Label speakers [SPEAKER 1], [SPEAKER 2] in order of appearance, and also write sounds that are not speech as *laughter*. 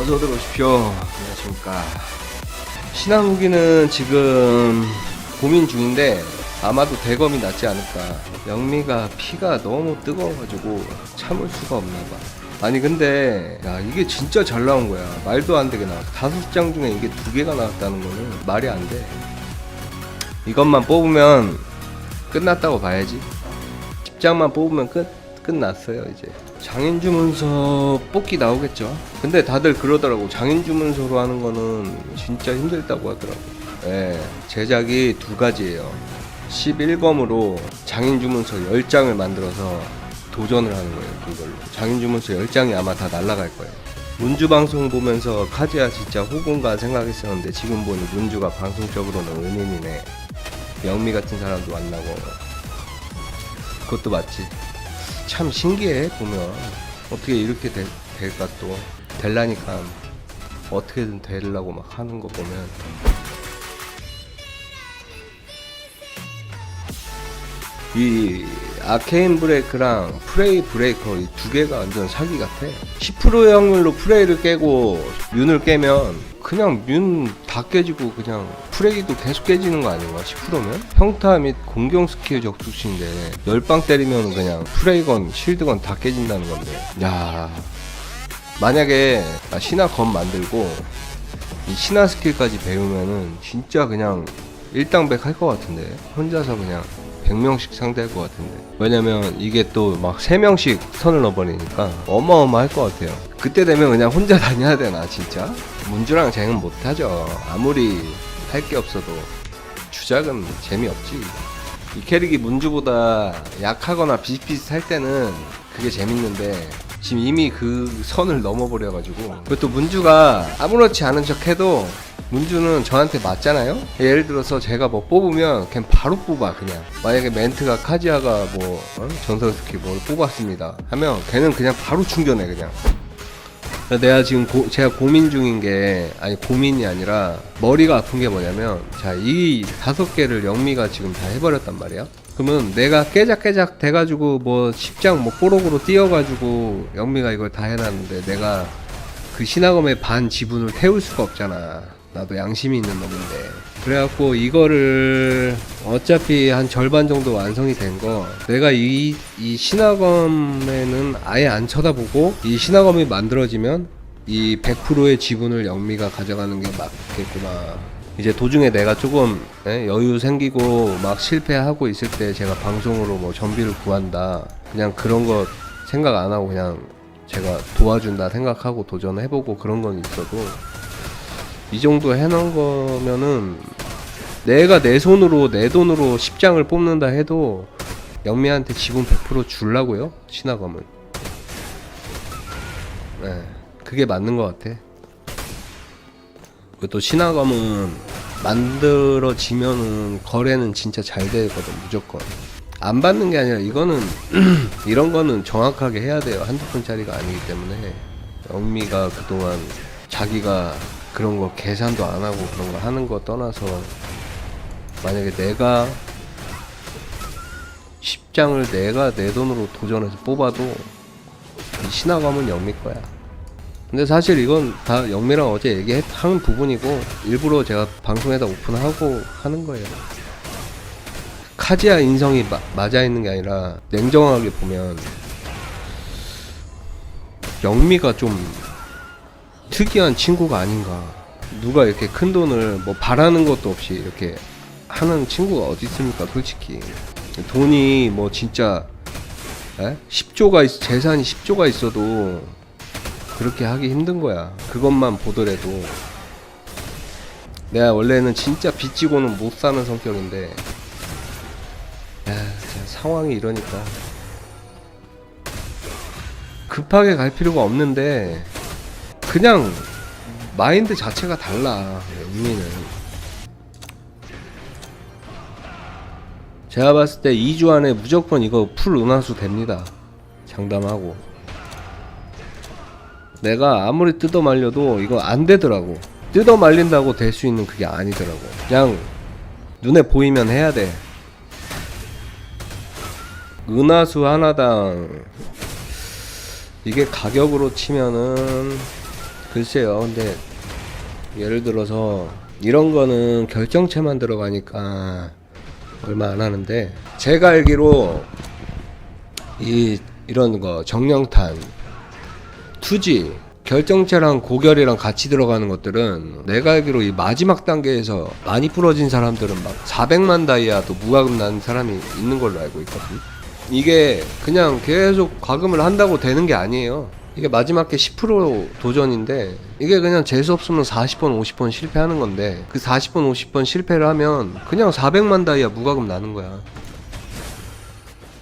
[SPEAKER 1] 어서 들어오십시오. 안녕하십니까. 신한무기는 지금 고민 중인데 아마도 대검이 낫지 않을까. 영미가 피가 너무 뜨거워가지고 참을 수가 없나봐. 아니 근데 야 이게 진짜 잘 나온 거야. 말도 안 되게 나왔. 다섯 장 중에 이게 두 개가 나왔다는 거는 말이 안 돼. 이것만 뽑으면 끝났다고 봐야지. 10장만 뽑으면 끝 끝났어요 이제. 장인 주문서 뽑기 나오겠죠. 근데 다들 그러더라고. 장인 주문서로 하는 거는 진짜 힘들다고 하더라고. 예, 제작이 두 가지예요. 11검으로 장인 주문서 10장을 만들어서 도전을 하는 거예요. 그걸로. 장인 주문서 10장이 아마 다 날라갈 거예요. 문주 방송 보면서 카즈야 진짜 호구인가 생각했었는데 지금 보니 문주가 방송적으로는 은인이네. 영미 같은 사람도 만나고 그것도 맞지. 참 신기해 보면. 어떻게 이렇게 되, 될까 또. 될라니까 어떻게든 되려고 막 하는 거 보면. 이 아케인 브레이크랑 프레이 브레이커 이두 개가 완전 사기 같아. 10% 확률로 프레이를 깨고 윤을 깨면 그냥 윤다 깨지고 그냥 프레이도 계속 깨지는 거 아닌가 10%면? 평타 및 공경 스킬 적중치인데 열방 때리면 그냥 프레이건 실드건 다 깨진다는 건데. 야 만약에 나 신화 검 만들고 이 신화 스킬까지 배우면은 진짜 그냥 일당백 할 것 같은데? 혼자서 그냥 100명씩 상대할 것 같은데. 왜냐면 이게 또 막 3명씩 선을 넣어버리니까 어마어마할 것 같아요. 그때 되면 그냥 혼자 *laughs* 다녀야 되나 진짜? 문주랑 쟁은 못하죠. 아무리 할 게 없어도 주작은 재미없지. 이 캐릭이 문주보다 약하거나 비슷비슷할 때는 그게 재밌는데 지금 이미 그 선을 넘어버려가지고. 그것도 문주가 아무렇지 않은 척 해도 문주는 저한테 맞잖아요 예를 들어서 제가 뭐 뽑으면 그냥 바로 뽑아 그냥 만약에 멘트가 카지아가 뭐 어? 전설 스킬 뭘 뽑았습니다 하면 걔는 그냥 바로 충전해 그냥 내가 지금 고- 제가 고민 중인 게 아니 고민이 아니라 머리가 아픈 게 뭐냐면 자 이 다섯 개를 영미가 지금 다 해버렸단 말이야. 그러면 내가 깨작깨작 돼가지고 뭐 10장 뭐 뽀록으로 뛰어가지고 영미가 이걸 다 해놨는데 내가 그 신화검의 반 지분을 태울 수가 없잖아. 나도 양심이 있는 놈인데. 그래갖고 이거를 어차피 한 절반 정도 완성이 된 거 내가 이, 이 신화검에는 아예 안 쳐다보고 이 신화검이 만들어지면 이 100%의 지분을 영미가 가져가는 게 맞겠구나. 이제 도중에 내가 조금 예, 여유 생기고 막 실패하고 있을 때 제가 방송으로 뭐 전비를 구한다. 그냥 그런 거 생각 안 하고 그냥 제가 도와준다 생각하고 도전해보고 그런 건 있어도 이 정도 해놓은 거면은 내가 내 손으로 내 돈으로 10장을 뽑는다 해도 영미한테 지분 100% 줄라고요? 신화검을 네, 그게 맞는 것 같아. 그리고 또 신화검은 만들어지면은 거래는 진짜 잘 되거든 무조건. 안 받는 게 아니라 이거는 *clears throat* 이런 거는 정확하게 해야 돼요. 한두 푼짜리가 아니기 때문에. 영미가 그동안 자기가 그런 거 계산도 안 하고 그런 거 하는 거 떠나서 만약에 내가 10장을 내가 내 돈으로 도전해서 뽑아도 이 신화감은 영미 거야. 근데 사실 이건 다 영미랑 어제 얘기한 부분이고 일부러 제가 방송에다 오픈하고 하는 거예요. 카지아 인성이 마- 맞아 있는 게 아니라 냉정하게 보면 영미가 좀 특이한 친구가 아닌가. 누가 이렇게 큰 돈을 뭐 바라는 것도 없이 이렇게 하는 친구가 어디 있습니까, 솔직히. 돈이 뭐 진짜 에? 10조가 있, 재산이 10조가 있어도 그렇게 하기 힘든 거야. 그것만 보더라도 내가 원래는 진짜 빚지고는 못 사는 성격인데 야, 상황이 이러니까 급하게 갈 필요가 없는데 그냥 마인드 자체가 달라 의미는. 제가 봤을 때 2주 안에 무조건 이거 풀 은하수 됩니다. 장담하고. 내가 아무리 뜯어 말려도 이거 안 되더라고. 뜯어 말린다고 될 수 있는 그게 아니더라고. 그냥 눈에 보이면 해야 돼. 은하수 하나당 이게 가격으로 치면은 글쎄요. 근데 예를 들어서 이런 거는 결정체만 들어가니까 얼마 안 하는데 제가 알기로 이 이런 거 정령탄 투지 결정체랑 고결이랑 같이 들어가는 것들은 내가 알기로 이 마지막 단계에서 많이 부러진 사람들은 막 400만 다이아도 무과금 난 사람이 있는 걸로 알고 있거든. 이게 그냥 계속 과금을 한다고 되는 게 아니에요. 이게 마지막 게 10% 도전인데 이게 그냥 재수 없으면 40번 50번 실패하는 건데 그 40번 50번 실패를 하면 그냥 400만 다이아 무과금 나는 거야.